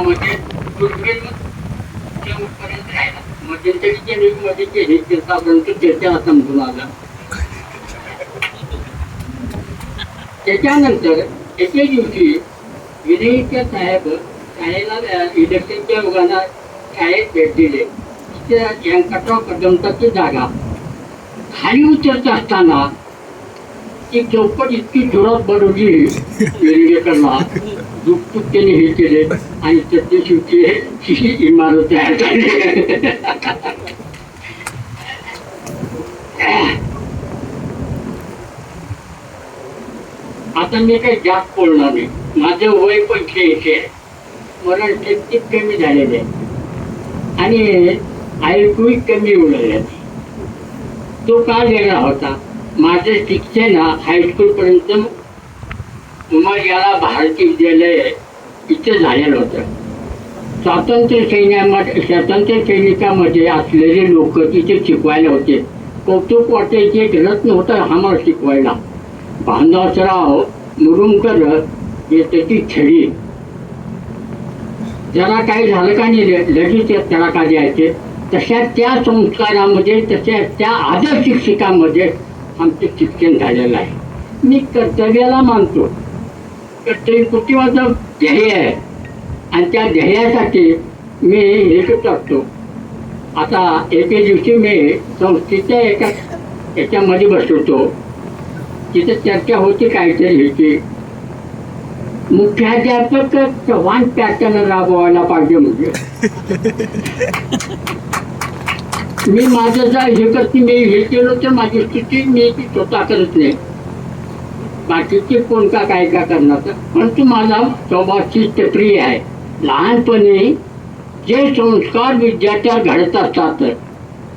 म्हणजे शेवटपर्यंत राहिला मध्यंतरीच्या चर्चा समजून आला. त्याच्यानंतर एके दिवशी विनयच्या साहेब शाळेला इलेक्शनच्या योगाला शाळेत भेट दिले तिथे व्यंकटराव कदमताची जागा. खाली उतरत असताना ती चौपट इतकी जोरात बनवली वेलिंगेकरला दुपटूक त्याने हे केले आणि त्याच्या शेवटी ही इमारत तयार झाली आता मी काही जास्त बोलणार नाही. माझं वय पंच्याऐंशी आहे. मला तेहतीस कमी झालेले आहे. आणि ऐकूही कमी उडले तो का गेला होता. माझं शिक्षण हायस्कूल पर्यंत याला भारतीय विद्यालय इथे झालेलं होतं. स्वातंत्र्य सैन्यामध्ये स्वातंत्र्य सैनिकामध्ये असलेले लोक तिथे शिकवायला होते. कौतुक वाटायचे गरत्न होतं आम्हाला शिकवायला. बांधवसराव मुरुमकर हे त्याची छडी. जरा काही झालं का नाही ल- लगेच त्याला का द्यायचे तशा त्या संस्कारामध्ये तशा त्या आदर्श शिक्षकामध्ये आमचं शिक्षण झालेलं आहे. मी कर्तव्याला मानतो. कर्तव्य कुठे माझं ध्येय आहे. आणि त्या ध्येयासाठी मी हे करतो आता एके दिवशी मी संस्थेच्या एका याच्यामध्ये बसवतो. तिथे चर्चा होती काहीतरी ह्याची मुख्याध्यापक चव्हाण पॅटर्न राबवायला पाहिजे म्हणजे मी माझं जर हे करते मी हे केलं तर माझी स्थिती मी ती स्वतः करत नाही. बाकीचे कोण का काय का करणार तर. परंतु माझा स्वभावची प्रिय आहे. लहानपणी जे संस्कार विद्यार्थ्या घडत असतात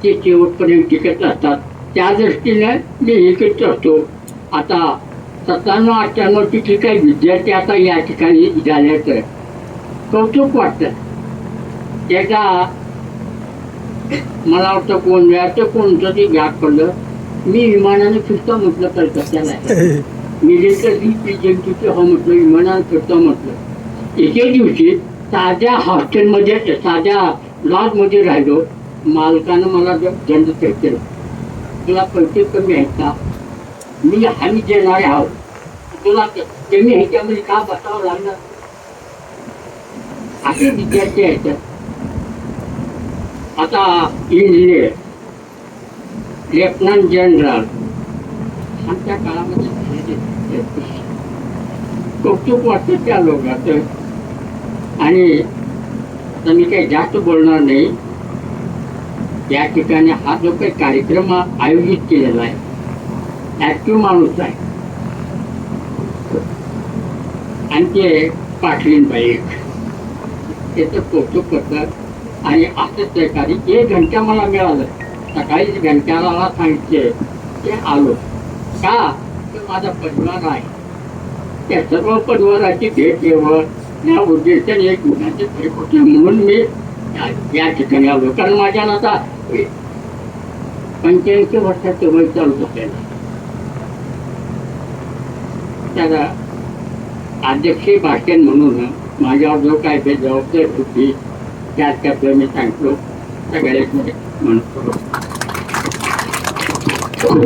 ते शेवटपर्यंत टिकत असतात. त्या दृष्टीने मी हे करत असतो. आता सत्त्याण्णव अठ्ठ्याण्णवची ठीक काही विद्यार्थी आता या ठिकाणी झाल्याचं कौतुक वाटतं. त्याचा मला वाटतं कोण वेळाचं कोणतं ते घ्या पडलं. मी विमानाने फिरतो म्हटलं कलकत्त्याला मिलिटरी एजंटीचं हो म्हटलं विमानाने फिरतो म्हटलं. एके दिवशी साध्या हॉस्टेलमध्ये साध्या लॉजमध्ये राहिलो. मालकानं मला द- दंड केला. तुला पैसे कमी आहेत का? मी हमी देणारे आहोत. तुला कमी ह्याच्यामध्ये म्हणजे का बसावं लागणार? असे विद्यार्थी आहेत. आता इंजिनियर लेफ्टनंट जनरल. आमच्या काळामध्ये कौतुक वाटतं त्या लोकांचं. आणि आता मी काही जास्त बोलणार नाही. या ठिकाणी हा जो काही कार्यक्रम आयोजित केलेला आहे ऍक्टिव्ह माणूस आहे. आणि ते पाटलीनबाई त्याचं कौतुक करतात. आणि असंच एखादी एक घंटा मला मिळालं. सकाळीच घंट्याला सांगितले ते आलो. का? तर माझा परिवार आहे त्या सर्व परिवाराची भेट घेवं या उद्देशाने एक गुन्ह्याचे भेट होते म्हणून मी या- ठिकाणी आलो. कारण माझ्या आता पंच्याऐंशी वर्षाचं वय चालू आपल्याला त्याला अध्यक्षीय भाषण म्हणून माझ्यावर जो काय ते जबाबदारी होती त्यात त्यातलं मी सांगतो सगळ्यात म्हणतो